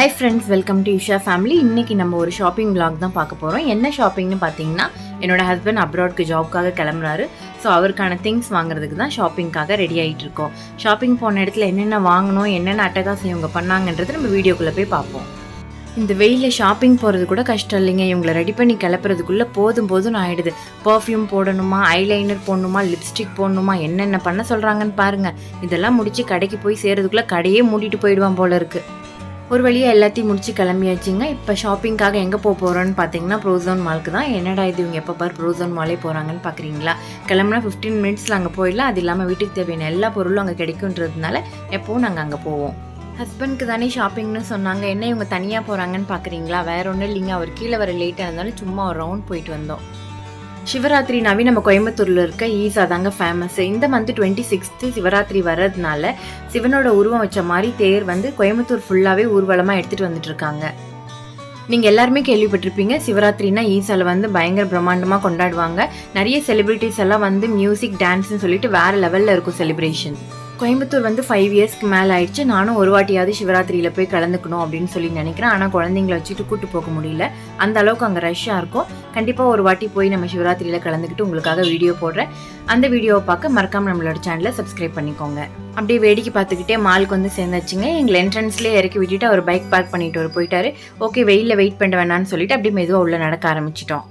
Hi friends welcome to Isha family இன்றைக்கி நம்ம ஒரு ஷாப்பிங் vlog தான் பார்க்க போகிறோம் என்ன ஷாப்பிங்னு பார்த்தீங்கன்னா என்னோட ஹஸ்பண்ட் அப்ராட்க்கு ஜாப்க்காக கிளம்புறாரு. ஸோ அவருக்கான திங்ஸ் வாங்குறதுக்கு தான் ஷாப்பிங்க்காக ரெடி ஆகிட்டு இருக்கோம். ஷாப்பிங் போன இடத்துல என்னென்ன வாங்கணும் என்னென்ன அட்டகாசம் இவங்க பண்ணாங்கன்றது நம்ம வீடியோக்குள்ளே போய் பார்ப்போம். இந்த வெயிலில் ஷாப்பிங் போகிறது கூட கஷ்டம் இல்லைங்க. இவங்களை ரெடி பண்ணி கிளப்புறதுக்குள்ளே போதும் போதும் ஆகிடுது பர்ஃப்யூம் போடணுமா ஐலைனர் போடணுமா லிப்ஸ்டிக் போடணுமா என்னென்ன பண்ண சொல்கிறாங்கன்னு பாருங்கள் இதெல்லாம் முடித்து கடைக்கு போய் சேர்றதுக்குள்ளே கடையே மூடிட்டு போயிடுவான் போல இருக்கு. ஒரு வழியாக எல்லாத்தையும் முடிச்சு கிளம்பியாச்சுங்க. இப்போ ஷாப்பிங்காக எங்கே போக போகிறோன்னு பார்த்தீங்கன்னா ப்ரோசோன் மாலுக்கு தான். என்னடா இது இவங்க எப்போ பார் ப்ரோசோன் மாலே போகிறாங்கன்னு பார்க்குறீங்களா கிளம்புனா ஃபிஃப்டீன் மினிட்ஸில் அங்கே போயிடலாம். அது இல்லாமல் வீட்டுக்கு தேவையான எல்லா பொருளும் அங்கே கிடைக்குன்றதுனால எப்போவும் நாங்கள் அங்கே போவோம். ஹஸ்பண்ட்க்கு தானே ஷாப்பிங்னு சொன்னாங்க. என்ன இவங்க தனியாக போகிறாங்கன்னு பார்க்குறீங்களா வேற ஒன்றும் இல்லைங்க. அவர் கீழே வர லேட்டாக இருந்தாலும் சும்மா ஒரு ரவுண்ட் போயிட்டு வந்தோம். சிவராத்திரினாவே நம்ம கோயம்புத்தூரில் இருக்க ஈஸா தாங்க ஃபேமஸ் இந்த மந்த் டுவெண்ட்டி சிக்ஸ்த்து சிவராத்திரி வர்றதுனால சிவனோட உருவம் வச்ச மாதிரி தேர் வந்து கோயம்புத்தூர் ஃபுல்லாகவே ஊர்வலமாக எடுத்துகிட்டு வந்துட்டு இருக்காங்க நீங்கள் எல்லாருமே கேள்விப்பட்டிருப்பீங்க சிவராத்திரினா ஈசால வந்து பயங்கர பிரம்மாண்டமாக கொண்டாடுவாங்க. நிறைய செலிபிரிட்டிஸ் எல்லாம் வந்து மியூசிக் டான்ஸ்னு சொல்லிட்டு வேறு லெவலில் இருக்கும் செலிப்ரேஷன் கோயம்புத்தூர் வந்து ஃபைவ் இயர்ஸ்க்கு மேலே ஆயிடுச்சு. நானும் ஒரு வாட்டியாவது சிவராத்திரியில் போய் கலந்துக்கணும் அப்படின்னு சொல்லி நினைக்கிறேன். ஆனால் குழந்தைங்கள வச்சுட்டு கூட்டு போக முடியல. அந்த அளவுக்கு அங்கே ரஷ்ஷாக இருக்கும். கண்டிப்பாக ஒரு வாட்டி போய் நம்ம சிவராத்திரியில் கலந்துக்கிட்டு உங்களுக்காக வீடியோ போடுறேன். அந்த வீடியோவை பார்க்க மறக்காமல் நம்மளோட சேனலை சப்ஸ்கிரைப் பண்ணிக்கோங்க. அப்படியே வேடிக்கை பார்த்துக்கிட்டே மாலுக்கு வந்து சேர்ந்தாச்சுங்க எங்களை என்ட்ரன்ஸ்லேயே இறக்கி விட்டுட்டு அவர் பைக் பார்க் பண்ணிட்டு அவர் போயிட்டாரு. ஓகே வெயிலில் வெயிட் பண்ண வேணான்னு சொல்லிட்டு அப்படியே மெதுவாக உள்ளே நடக்க ஆரம்பிச்சிட்டோம்.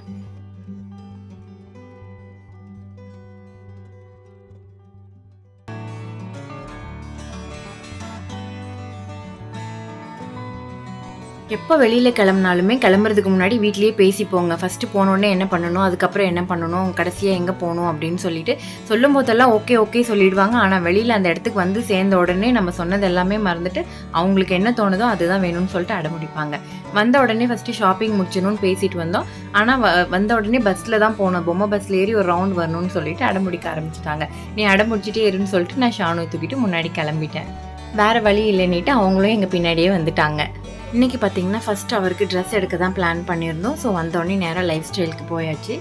எப்போ வெளியில் கிளம்புனாலுமே கிளம்புறதுக்கு முன்னாடி வீட்லேயே பேசிப்போங்க. ஃபஸ்ட்டு போனோடனே என்ன பண்ணணும் அதுக்கப்புறம் என்ன பண்ணணும் கடைசியாக எங்கே போகணும் அப்படின்னு சொல்லிட்டு சொல்லும் போதெல்லாம் ஓகே ஓகே சொல்லிடுவாங்க. ஆனால் வெளியில் அந்த இடத்துக்கு வந்து சேர்ந்த உடனே நம்ம சொன்னது எல்லாமே மறந்துட்டு அவங்களுக்கு என்ன தோணுதோ அதுதான் வேணும்னு சொல்லிட்டு அடமுடிப்பாங்க வந்த உடனே ஃபஸ்ட்டு ஷாப்பிங் முடிச்சணும்னு பேசிட்டு வந்தோம். ஆனால் வந்த உடனே பஸ்ஸில் தான் போனோம். பொம்மை பஸ்ஸில் ஏறி ஒரு ரவுண்ட் வரணும்னு சொல்லிட்டு அடமுடிக்க ஆரம்பிச்சிட்டாங்க. நீ அடமுடிச்சிட்டே இருன்னு சொல்லிட்டு நான் ஷானு தூக்கிட்டு முன்னாடி கிளம்பிட்டேன். வேறு வழி இல்லைன்னுட்டு அவங்களும் எங்கள் பின்னாடியே வந்துட்டாங்க. இன்னைக்கு பார்த்தீங்கன்னா ஃபர்ஸ்ட் அவருக்கு ட்ரெஸ் எடுக்க தான் பிளான் பண்ணியிருந்தோம். ஸோ வந்தோடனே நேராக லைஃப் ஸ்டைலுக்கு போயாச்சு.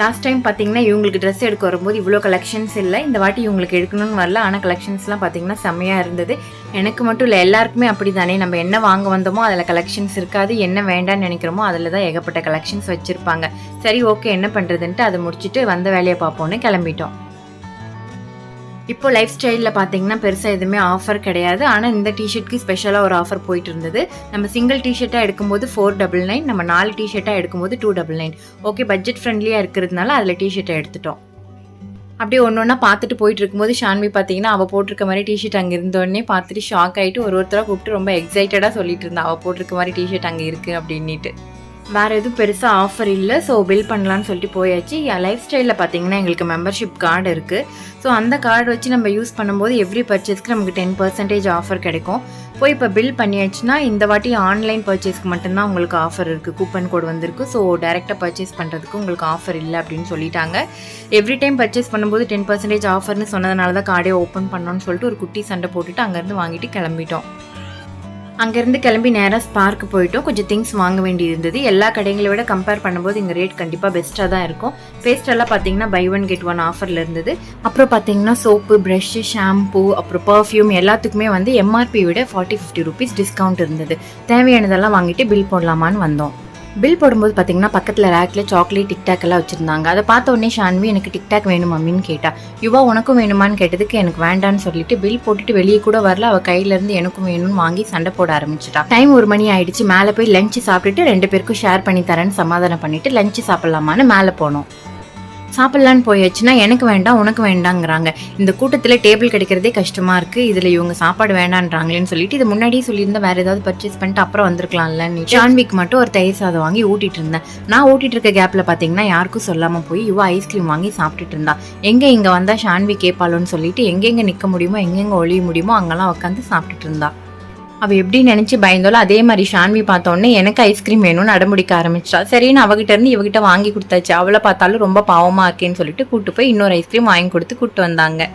லாஸ்ட் டைம் பார்த்தீங்கன்னா இவங்களுக்கு ட்ரெஸ் எடுக்க வரும்போது இவ்வளோ கலெக்ஷன்ஸ் இல்லை. இந்த வாட்டி இவங்களுக்கு எடுக்கணும்னு வரல. ஆனால் கலெக்ஷன்ஸ்லாம் பார்த்தீங்கன்னா செம்மையாக இருந்தது. எனக்கு மட்டும் இல்லை எல்லாருக்குமே அப்படி தானே நம்ம என்ன வாங்க வந்தோமோ அதில் கலெக்ஷன்ஸ் இருக்காது. என்ன வேண்டாம்னு நினைக்கிறோமோ அதில் தான் ஏகப்பட்ட கலெக்ஷன்ஸ் வச்சுருப்பாங்க. சரி ஓகே என்ன பண்ணுறதுன்ட்டு அதை முடிச்சுட்டு வந்த வேலையை பார்ப்போன்னு கிளம்பிட்டோம். இப்போ லைஃப் ஸ்டைலில் பார்த்தீங்கன்னா பெருசாக எதுவுமே ஆஃபர் கிடையாது. ஆனால் இந்த டிஷர்ட்க்கு ஸ்பெஷலாக ஒரு ஆஃபர் போயிட்டு இருந்தது நம்ம சிங்கிள் டிஷர்ட்டாக எடுக்கும்போது ஃபோர் டபுள் நைன் நம்ம நாலு டிஷர்ட்டாக எடுக்கும்போது two double nine okay budget ஃப்ரெண்ட்லியாக இருக்கிறதுனால அதில் டிஷர்ட்டை எடுத்துட்டோம். அப்படியே ஒன்று ஒன்றா பார்த்துட்டு போயிட்டு இருக்கும்போது ஷான்வி பார்த்தீங்கன்னா அவள் போட்டிருக்க மாதிரி டிஷர்ட் அங்கே இருந்தோடனே பார்த்துட்டு ஷாக் ஆகிட்டு ஒரு ஒருத்தராக கூப்பிட்டு ரொம்ப எக்ஸைட்டடாக சொல்லிட்டு இருந்தா அவள் போட்டிருக்க மாதிரி டிஷர்ட் அங்கே இருக்குது அப்படின்ட்டு வேறு எதுவும் பெருசாக ஆஃபர் இல்லை. ஸோ பில் பண்ணலான்னு சொல்லிட்டு போயாச்சு. என் லைஃப் ஸ்டைலில் பார்த்தீங்கன்னா எங்களுக்கு மெம்பர்ஷிப் கார்டு இருக்குது ஸோ அந்த கார்டு வச்சு நம்ம யூஸ் பண்ணும்போது எவ்ரி பர்ச்சேஸ்க்கு நமக்கு டென் பர்சன்டேஜ் ஆஃபர் கிடைக்கும். போய் இப்போ பில் பண்ணியாச்சுன்னா இந்த வாட்டி ஆன்லைன் பர்ச்சேஸ்க்கு மட்டும்தான் உங்களுக்கு ஆஃபர் இருக்குது கூப்பன் கோட் வந்திருக்கு. ஸோ டேரெக்டாக பர்ச்சேஸ் பண்ணுறதுக்கு உங்களுக்கு ஆஃபர் இல்லை அப்படின்னு சொல்லிட்டாங்க. எவ்ரி டைம் பர்ச்சேஸ் பண்ணும்போது டென் பர்சன்டேஜ் ஆஃபர்னு சொன்னதுனால தான் கார்டே ஓப்பன் பண்ணோன்னு சொல்லிட்டு ஒரு குட்டி சண்டை போட்டுட்டு அங்கேருந்து வாங்கிட்டு கிளம்பிட்டோம். அங்கேருந்து கிளம்பி நேராக ஸ்பார்க்கு போயிட்டோம். கொஞ்சம் திங்ஸ் வாங்க வேண்டி இருந்தது எல்லா கடைகளை விட கம்பேர் பண்ணும்போது இங்கே ரேட் கண்டிப்பாக பெஸ்ட்டாக தான் இருக்கும். பேஸ்டெல்லாம் பார்த்தீங்கன்னா பை ஒன் கெட் ஒன் ஆஃபரில் இருந்தது. அப்புறம் பார்த்தீங்கன்னா சோப்பு ப்ரஷ்ஷு ஷாம்பு அப்புறம் பர்ஃப்யூம் எல்லாத்துக்குமே வந்து எம்ஆர்பி விட ஃபார்ட்டி ஃபிஃப்டி ருபீஸ் டிஸ்கவுண்ட் இருந்தது. தேவையானதெல்லாம் வாங்கிட்டு பில் போடலாமான்னு வந்தோம். பில் போடும்போது பார்த்தீங்கன்னா பக்கத்தில் ரேக்கில் சாக்லேட் டிக்டாக் எல்லாம் வச்சுருந்தாங்க. அதை பார்த்த உடனே ஷான்வி எனக்கு டிக்டாக் வேணும்? அப்படின்னு கேட்டா யுவா உனக்கும் வேணுமான்னு கேட்டதுக்கு எனக்கு வேண்டான்னு சொல்லிட்டு பில் போட்டுட்டு வெளியே கூட வரல. அவள் கையிலேருந்து எனக்கும் வேணும்னு வாங்கி சண்டை போட ஆரம்பிச்சிட்டா. டைம் ஒரு மணி ஆயிடுச்சு. மேலே போய் லஞ்சு சாப்பிட்டுட்டு ரெண்டு பேருக்கும் ஷேர் பண்ணி தரேன்னு சமாதானம் பண்ணிட்டு லஞ்சு சாப்பிட்லாமான்னு மேலே போனோம். சாப்பிட்லான்னு போயாச்சுன்னா எனக்கு வேண்டாம் உனக்கு வேண்டாங்கிறாங்க. இந்த கூட்டத்தில் டேபிள் கிடைக்கிறதே கஷ்டமா இருக்கு. இதில் இவங்க சாப்பாடு வேண்டான்றாங்களேன்னு சொல்லிட்டு இது முன்னாடியே சொல்லியிருந்தா வேற ஏதாவது பர்ச்சேஸ் பண்ணிட்டு அப்புறம் வந்திருக்கலாம்ல நீ ஷான்விக் மட்டும் ஒரு தயிர் சாதம் வாங்கி ஊட்டிட்டு இருந்தேன். நான் ஊட்டிட்டு இருக்க கேப்ல பார்த்தீங்கன்னா யாருக்கும் சொல்லாம போய் இவ ஐஸ்கிரீம் வாங்கி சாப்பிட்டுட்டு இருந்தா. எங்க இங்க வந்தா ஷான்வி கேட்பாளோன்னு சொல்லிட்டு எங்கெங்க நிக்க முடியுமோ எங்கெங்க ஒழிய முடியுமோ அங்கெல்லாம் உட்காந்து சாப்பிட்டுட்டு இருந்தா. அவள் எப்படி நினச்சி பயந்தாலோ அதே மாதிரி ஷான்வி பார்த்தோன்னே எனக்கு ஐஸ்கிரீம் வேணும்னு அடம்பிடிக்க ஆரம்பிச்சிட்டா. சரின்னு அவகிட்ட இருந்து இவகிட்ட வாங்கி கொடுத்தாச்சு. அவளை பார்த்தாலும் ரொம்ப பாவமாக இருக்கேன்னு சொல்லிட்டு கூட்டு போய் இன்னொரு ஐஸ்கிரீம் வாங்கி கொடுத்து கூட்டு வந்தாங்க.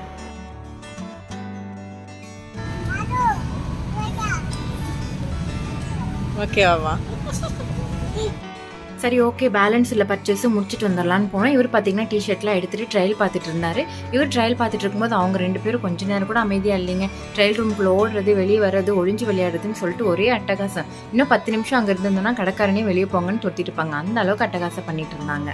ஓகேவா சரி ஓகே பேலன்ஸ் இல்லை பர்ச்சேஸும் முடிச்சுட்டு வந்துடலான்னு போனோம் இவர் பார்த்தீங்கன்னா டிஷர்ட்லாம் எடுத்துகிட்டு ட்ரையல் பார்த்துட்டு இருந்தார். இவர் ட்ரையல் பார்த்துட்டு இருக்கும்போது அவங்க ரெண்டு பேரும் கொஞ்ச நேரம் கூட அமைதியாக இல்லைங்க. ட்ரையல் ரூம்குள்ளே ஓடுறது வெளியே வர்றது ஒழிஞ்சு விளையாடுறதுன்னு சொல்லிட்டு ஒரே அட்டகாசம். இன்னும் பத்து நிமிஷம் அங்கே இருந்ததுன்னா கடைக்காரனே வெளியே போங்கன்னு தொத்திட்டு இருப்பாங்க. அந்த அளவுக்கு அட்டகாசம் பண்ணிட்டு இருந்தாங்க.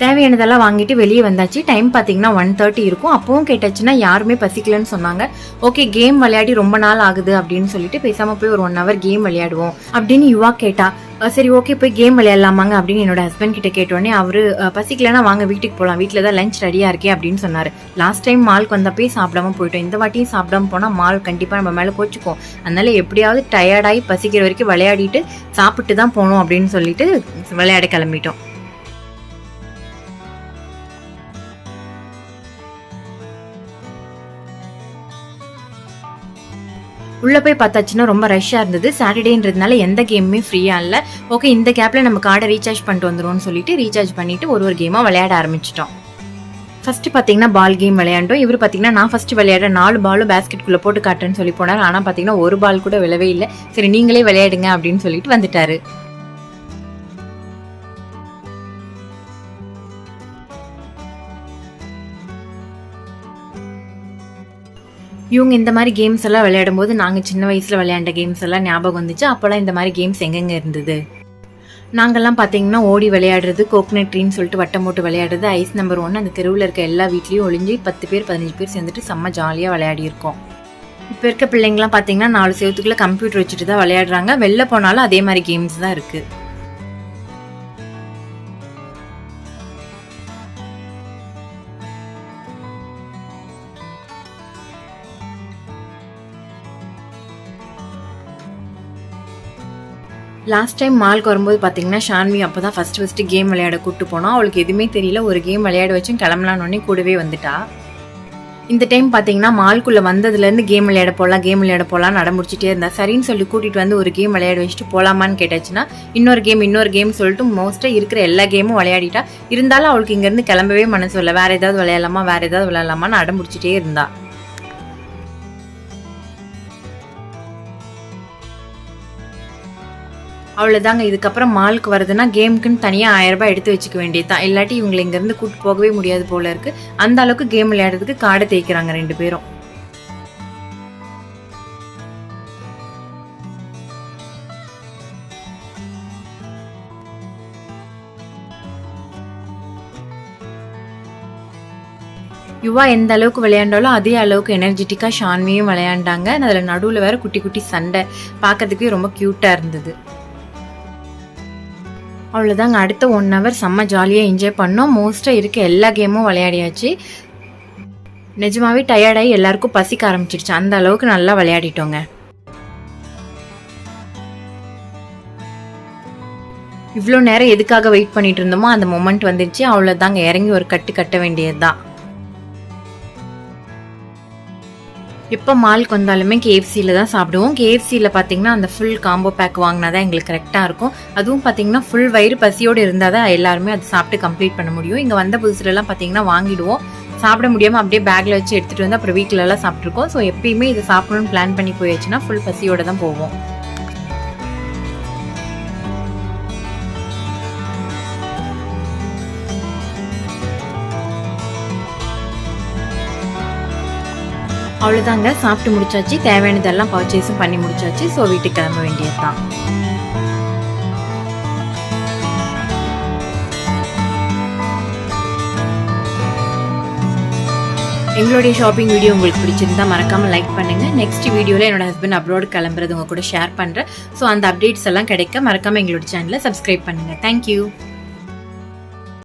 தேவையானதெல்லாம் வாங்கிட்டு வெளியே வந்தாச்சு. டைம் பார்த்தீங்கன்னா ஒன் தேர்ட்டி இருக்கும். அப்பவும் கேட்டாச்சுன்னா யாருமே பசிக்கலன்னு சொன்னாங்க. ஓகே கேம் விளையாடி ரொம்ப நாள் ஆகுது அப்படின்னு சொல்லிட்டு பேசாமல் போய் ஒரு ஒன் ஹவர் கேம் விளையாடுவோம் அப்படின்னு யுவா கேட்டா சரி ஓகே போய் கேம் விளையாடலாமாங்க அப்படின்னு என்னோட ஹஸ்பண்ட் கிட்ட கேட்டோடனே அவரு அஹ், பசிக்கலனா வாங்க வீட்டுக்கு போகலாம் வீட்டில் தான் லஞ்ச் ரெடியா இருக்கே அப்படின்னு சொன்னாரு. லாஸ்ட் டைம் மால்க்கு வந்தப்பே சாப்பிடாம போயிட்டோம். இந்த வாட்டியும் சாப்பிடாம போனால் மால் கண்டிப்பாக நம்ம மேலே கோச்சுக்கும். அதனால எப்படியாவது டயர்டாகி பசிக்கிற வரைக்கும் விளையாடிட்டு சாப்பிட்டு தான் போகணும் அப்படின்னு சொல்லிட்டு விளையாட கிளம்பிட்டோம். உள்ள போய் பார்த்தாச்சுன்னா ரொம்ப ரஷ்ஷாக இருந்தது. சாட்டர்டேன்றதுனால எந்த கேமுமே ஃப்ரீயாக இல்லை. ஓகே இந்த கேப்பில் நம்ம கார்டை ரீசார்ஜ் பண்ணிட்டு வந்துருவோம்னு சொல்லிட்டு ரீசார்ஜ் பண்ணிட்டு ஒரு ஒரு கேமாக விளையாட ஆரம்பிச்சிட்டோம். ஃபர்ஸ்ட் பார்த்தீங்கன்னா பால் கேம் விளையாண்டோம். இவர் பார்த்தீங்கன்னா நான் ஃபர்ஸ்ட் விளையாட நாலு பாலும் பேஸ்கெட்குள்ளே போட்டு காட்டுறேன்னு சொல்லி போனார். ஆனால் பார்த்தீங்கன்னா ஒரு பால் கூட விழவே இல்லை. சரி நீங்களே விளையாடுங்க அப்படின்னு சொல்லிட்டு வந்துட்டாரு. இவங்க இந்த மாதிரி கேம்ஸ் எல்லாம் விளையாடும் போது நாங்கள் சின்ன வயசில் விளையாண்ட கேம்ஸ் எல்லாம் ஞாபகம் வந்துச்சு. அப்போல்லாம் இந்த மாதிரி கேம்ஸ் எங்கெங்கே இருந்தது? நாங்கள்லாம் பார்த்தீங்கன்னா ஓடி விளையாடுறது கோக்னட் ட்ரீன்னு சொல்லிட்டு வட்டம் போட்டு விளையாடுறது ஐஸ் நம்பர் ஒன் அந்த தெருவில் இருக்க எல்லா வீட்லேயும் ஒளிஞ்சு பத்து பேர் பதினஞ்சு பேர் சேர்ந்துட்டு செம்ம ஜாலியாக விளையாடியிருக்கோம். இப்போ இருக்க பிள்ளைங்களாம் பார்த்தீங்கன்னா நாலு சேவத்துக்குள்ளே கம்ப்யூட்டர் வச்சுட்டு தான் விளையாடுறாங்க. வெளில போனாலும் அதே மாதிரி கேம்ஸ் தான் இருக்குது லாஸ்ட் டைம் மால்க்கு வரும்போது பார்த்தீங்கன்னா ஷான்வி அப்போ தான் ஃபஸ்ட்டு ஃபஸ்ட்டு கேம் விளையாட கூட்டு போனோம் அவளுக்கு எதுவுமே தெரியல. ஒரு கேம் விளையாட வச்சும் கிளம்பலான்னு கூடவே வந்துட்டா. இந்த டைம் பார்த்தீங்கன்னா மால்குள்ளே வந்ததுலேருந்து கேம் விளையாட போகலாம் கேம் விளையாட போகலாம் நடமுடிச்சிட்டே இருந்தா. சரின்னு சொல்லி கூட்டிகிட்டு வந்து ஒரு கேம் விளையாட வச்சுட்டு போகலாமான்னு கேட்டாச்சுன்னா இன்னொரு கேம் இன்னொரு கேம் சொல்லிட்டு மோஸ்ட்டாக இருக்கிற எல்லா கேமும் விளையாடிட்டா. இருந்தாலும் அவளுக்கு இங்கேருந்து கிளம்பவே மனசு இல்லை வேறு ஏதாவது விளையாடலாமா வேறு ஏதாவது விளையாடலாமான்னு அடம்பிடிச்சிட்டே இருந்தாள் அவ்வளோதாங்க இதுக்கப்புறம் மாலுக்கு வருதுன்னா கேமுக்குன்னு தனியாக ஆயிரம் ரூபாய் எடுத்து வச்சுக்க வேண்டியது தான் இல்லாட்டி இவங்களை இங்கேருந்து கூட்டு போகவே முடியாது போல இருக்கு. அந்த அளவுக்கு கேம் விளையாடுறதுக்கு காடை தேய்க்கிறாங்க ரெண்டு பேரும். யுவா எந்த அளவுக்கு விளையாண்டாலும் அதே அளவுக்கு எனர்ஜெட்டிக்காக ஷான்வியும் விளையாண்டாங்க. அதில் நடுவில் வேற குட்டி குட்டி சண்டை. பார்க்கறதுக்கே ரொம்ப க்யூட்டாக இருந்தது. அவ்வளோதாங்க அடுத்த ஒன் ஹவர் செம்ம ஜாலியாக என்ஜாய் பண்ணோம். மோஸ்ட்டாக இருக்க எல்லா கேமும் விளையாடியாச்சு. நிஜமாவே டயர்டாகி எல்லாருக்கும் பசிக்க ஆரம்பிச்சிடுச்சு அந்த அளவுக்கு நல்லா விளையாடிட்டோங்க. இவ்வளோ நேரம் எதுக்காக வெயிட் பண்ணிட்டு இருந்தோமோ அந்த மொமெண்ட் வந்துடுச்சு அவ்வளோதாங்க இறங்கி ஒரு கட்டு கட்ட வேண்டியது தான் எப்போ மாலுக்கு வந்தாலுமே கேஎஃப்சியில் தான் சாப்பிடுவோம். கேஎஃப்சியில் பார்த்தீங்கன்னா அந்த ஃபுல் காம்போ பேக் வாங்கினா தான் எங்களுக்கு கரெக்டாக இருக்கும். அதுவும் பார்த்தீங்கன்னா ஃபுல் வயிறு பசியோடு இருந்தால் தான் எல்லாருமே அதை சாப்பிட்டு கம்ப்ளீட் பண்ண முடியும். இங்கே வந்த புதுசுலலாம் பார்த்தீங்கன்னா வாங்கிடுவோம். சாப்பிட முடியாமல் அப்படியே பேக்கில் வச்சு எடுத்துகிட்டு வந்து அப்புறம் வீட்டிலலாம் சாப்பிட்ருக்கோம் ஸோ எப்பயுமே இதை சாப்பிடணும்னு பிளான் பண்ணி போயாச்சுன்னா ஃபுல் பசியோட தான் போவோம். அவ்வளோதாங்க சாப்பிட்டு முடிச்சாச்சு. தேவையானதெல்லாம் பர்ச்சேஸும் பண்ணி முடிச்சாச்சு. ஸோ வீட்டுக்கு கிளம்ப வேண்டியது தான் எங்களுடைய ஷாப்பிங் வீடியோ உங்களுக்கு பிடிச்சிருந்தா மறக்காமல் லைக் பண்ணுங்க. நெக்ஸ்ட் வீடியோவில் என்னோட ஹஸ்பண்ட் அப்ரோடு கிளம்புறது உங்கள் கூட ஷேர் பண்ணுறேன் ஸோ அந்த அப்டேட்ஸ் எல்லாம் கிடைக்க மறக்காம எங்களோட சேனலை சப்ஸ்கிரைப் பண்ணுங்க. தேங்க்யூ